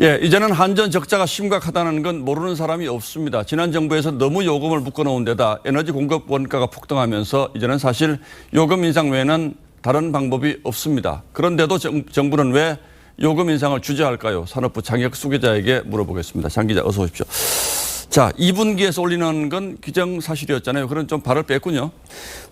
예, 이제는 한전 적자가 심각하다는 건 모르는 사람이 없습니다. 지난 정부에서 너무 요금을 묶어놓은 데다 에너지 공급 원가가 폭등하면서 이제는 사실 요금 인상 외에는 다른 방법이 없습니다. 그런데도 정, 정부는 왜 요금 인상을 주저할까요? 산업부 장혁 수기자에게 물어보겠습니다. 장 기자 어서 오십시오. 자, 2분기에서 올리는 건 기정사실이었잖아요. 그런 좀 발을 뺐군요.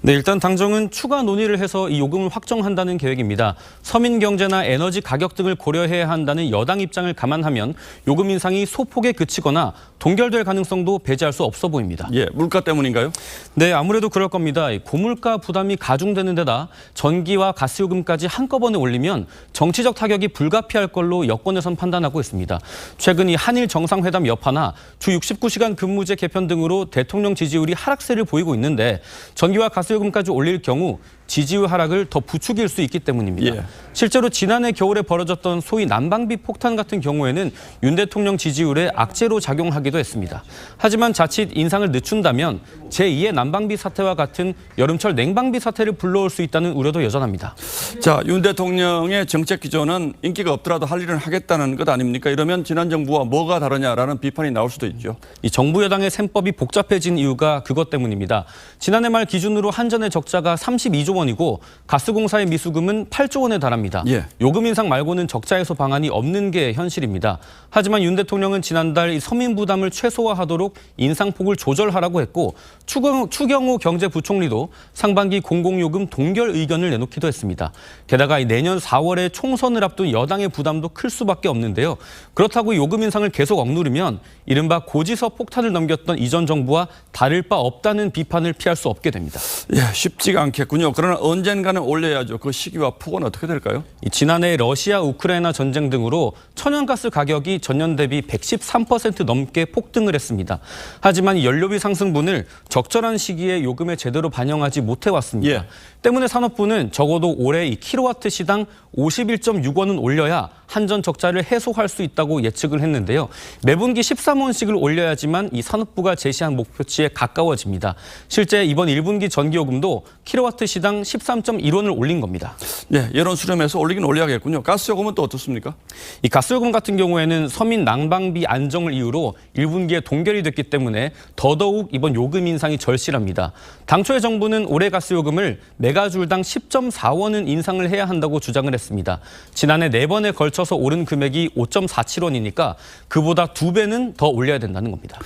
네, 일단 당정은 추가 논의를 해서 이 요금을 확정한다는 계획입니다. 서민 경제나 에너지 가격 등을 고려해야 한다는 여당 입장을 감안하면 요금 인상이 소폭에 그치거나 동결될 가능성도 배제할 수 없어 보입니다. 예, 물가 때문인가요? 네, 아무래도 그럴 겁니다. 이 고물가 부담이 가중되는 데다 전기와 가스 요금까지 한꺼번에 올리면 정치적 타격이 불가피할 걸로 여권에선 판단하고 있습니다. 최근 이 한일 정상회담 여파나 주69 시간 근무제 개편 등으로 대통령 지지율이 하락세를 보이고 있는데 전기와 가스 요금까지 올릴 경우 지지율 하락을 더 부추길 수 있기 때문입니다. 예. 실제로 지난해 겨울에 벌어졌던 소위 난방비 폭탄 같은 경우에는 윤 대통령 지지율에 악재로 작용하기도 했습니다. 하지만 자칫 인상을 늦춘다면 제2의 난방비 사태와 같은 여름철 냉방비 사태를 불러올 수 있다는 우려도 여전합니다. 자, 윤 대통령의 정책 기조는 인기가 없더라도 할 일은 하겠다는 것 아닙니까? 이러면 지난 정부와 뭐가 다르냐라는 비판이 나올 수도 있죠. 이 정부 여당의 셈법이 복잡해진 이유가 그것 때문입니다. 지난해 말 기준으로 한전의 적자가 32조 원이고 가스공사의 미수금은 8조 원에 달합니다. 예. 요금 인상 말고는 적자 해소 방안이 없는 게 현실입니다. 하지만 윤 대통령은 지난달 이 서민 부담을 최소화하도록 인상폭을 조절하라고 했고 추경, 추경호 경제부총리도 상반기 공공요금 동결 의견을 내놓기도 했습니다. 게다가 이 내년 4월에 총선을 앞둔 여당의 부담도 클 수밖에 없는데요. 그렇다고 요금 인상을 계속 억누르면 이른바 고지서 폭탄을 넘겼던 이전 정부와 다를 바 없다는 비판을 피할 수 없게 됩니다. 예, 쉽지가 않겠군요. 그러나 언젠가는 올려야죠. 그 시기와 폭은 어떻게 될까요? 이 지난해 러시아 우크라이나 전쟁 등으로 천연가스 가격이 전년 대비 113% 넘게 폭등을 했습니다. 하지만 이 연료비 상승분을 적절한 시기에 요금에 제대로 반영하지 못해 왔습니다. 예. 때문에 산업부는 적어도 올해 이 킬로와트 시당 51.6원은 올려야 한전 적자를 해소할 수 있다고 예측을 했는데요. 매분기 13원씩을 올려야지만 이 산업부가 제시한 목표치에 가까워집니다. 실제 이번 1분기 전기요금도 킬로와트 시당 13.1원을 올린 겁니다. 예, 여론 수렴해서 올리긴 올려야겠군요. 가스 요금은 또 어떻습니까? 이 가스요금 같은 경우에는 서민 난방비 안정을 이유로 1분기에 동결이 됐기 때문에 더더욱 이번 요금 인상이 절실합니다. 당초에 정부는 올해 가스요금을 메가줄당 10.4원은 인상을 해야 한다고 주장을 했습니다. 지난해 네 번에 걸쳐 서 오른 금액이 5.47원이니까 그보다 두 배는 더 올려야 된다는 겁니다.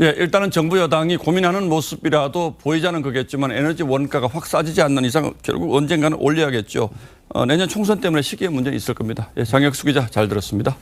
예, 일단은 정부 여당이 고민하는 모습이라도 보이자는 거겠지만 에너지 원가가 확 싸지지 않는 이상 결국 언젠가는 올려야겠죠. 어, 내년 총선 때문에 시기에 문제는 있을 겁니다. 예, 장혁수 기자 잘 들었습니다.